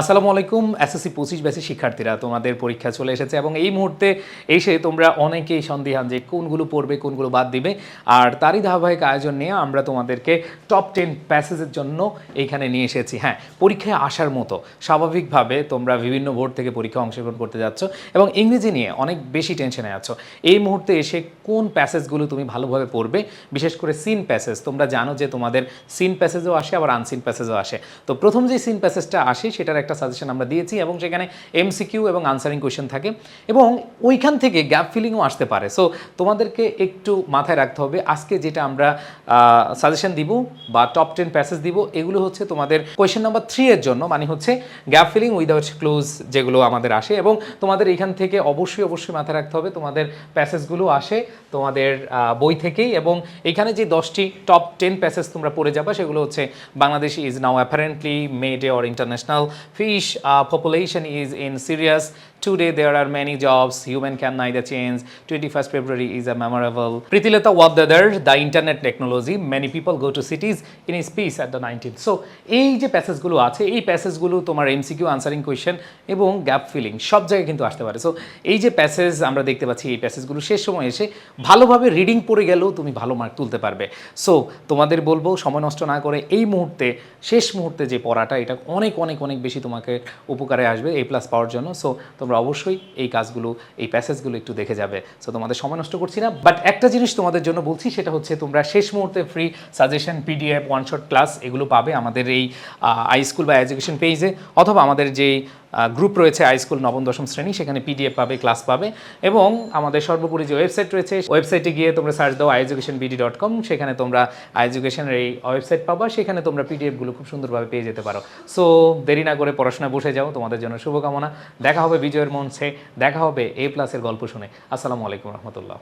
আসসালামু আলাইকুম এসএসসি পঁচিশ ব্যাচের শিক্ষার্থীরা, তোমাদের পরীক্ষা চলে এসেছে এবং এই মুহূর্তে এসে তোমরা অনেকেই সন্দিহান যে কোনগুলো পড়বে, কোনগুলো বাদ দিবে। আর তারই ধারাবাহিক আয়োজন নিয়ে আমরা তোমাদেরকে টপ টেন প্যাসেজের জন্য এইখানে নিয়ে এসেছি। হ্যাঁ পরীক্ষায় আসার মতো স্বাভাবিকভাবে তোমরা বিভিন্ন বোর্ড থেকে পরীক্ষা অংশগ্রহণ করতে যাচ্ছ এবং ইংরেজি নিয়ে অনেক বেশি টেনশনে আছো। এই মুহূর্তে এসে কোন প্যাসেজগুলো তুমি ভালোভাবে পড়বে? বিশেষ করে সিন প্যাসেজ তোমরা জানো যে তোমাদের সিন প্যাসেজও আসে, আবার আনসিন প্যাসেজও আসে। তো প্রথম যে সিন প্যাসেজটা আসে, সেটার একটা সাজেশন আমরা দিয়েছি এবং সেখানে এমসিকিউ এবং আনসারিং কোয়েশ্চেন থাকে এবং ওইখান থেকে গ্যাপ ফিলিংও আসতে পারে। সো তোমাদেরকে একটু মাথায় রাখতে হবে, আজকে যেটা আমরা সাজেশন দিব বা টপ টেন প্যাসেজ দিব, এগুলো হচ্ছে তোমাদের কোয়েশ্চেন নাম্বার থ্রি এর জন্য মানে হচ্ছে গ্যাপ ফিলিং উইদাউট ক্লোজ যেগুলো আমাদের আসে এবং তোমাদের এখান থেকে অবশ্যই অবশ্যই মাথায় রাখতে হবে, তোমাদের প্যাসেজগুলো আসে তোমাদের বই থেকেই এবং এখানে যে দশটি টপ টেন প্যাসেজ তোমরা পড়ে যাবা, সেগুলো হচ্ছে Bangladesh is now apparently made or international fish uh, population is in serious Today there are many jobs, human can neither change. 21st February is a memorable. Prithilata Wadadar, the internet technology, many people go to cities in his peace at the 19th. So এই যে প্যাসেজগুলো আছে এই প্যাসেজগুলো তোমার MCQ answering question এবং gap filling সব জায়গায় কিন্তু আসতে পারে সো এই যে প্যাসেজ আমরা দেখতে পাচ্ছি এই প্যাসেজগুলো শেষ সময় এসে ভালোভাবে রিডিং পড়ে গেলেও তুমি ভালো মার্ক তুলতে পারবে সো তোমাদের বলব সময় নষ্ট না করে এই মুহূর্তে শেষ মুহূর্তে যে পড়াটা এটা অনেক অনেক অনেক বেশি তোমাকে উপকারে আসবে এই প্লাস পাওয়ার জন্য সো তোমরা অবশ্যই এই কাজগুলো, এই প্যাসেজগুলো একটু দেখে যাবে। সো তোমাদের সময় নষ্ট করছি না বাট একটা জিনিস তোমাদের জন্য বলছি, সেটা হচ্ছে তোমরা শেষ মুহূর্তে free suggestion PDF one shot class এগুলো পাবে আমাদের এই আই স্কুল বা এডুকেশন পেজে অথবা আমাদের যেই গ্রুপ রয়েছে আই স্কুল নবম, দশম শ্রেণি, সেখানে পিডিএফ পাবে ক্লাস পাবে, এবং আমাদের সর্বোপরি যে ওয়েবসাইট রয়েছে ওয়েবসাইটে গিয়ে তোমরা সার্চ দাও I Education BD dot com সেখানে তোমরা আই এডুকেশনের এই ওয়েবসাইট পাবা, সেখানে তোমরা পিডিএফগুলো খুব সুন্দরভাবে পেয়ে যেতে পারো। সো দেরি না করে পড়াশোনা বসে যাও, তোমাদের জন্য শুভকামনা। দেখা হবে বিজয়ের মঞ্চে, দেখা হবে এ প্লাসের গল্প শুনে। আসসালামু আলাইকুম রহমতুল্লাহ।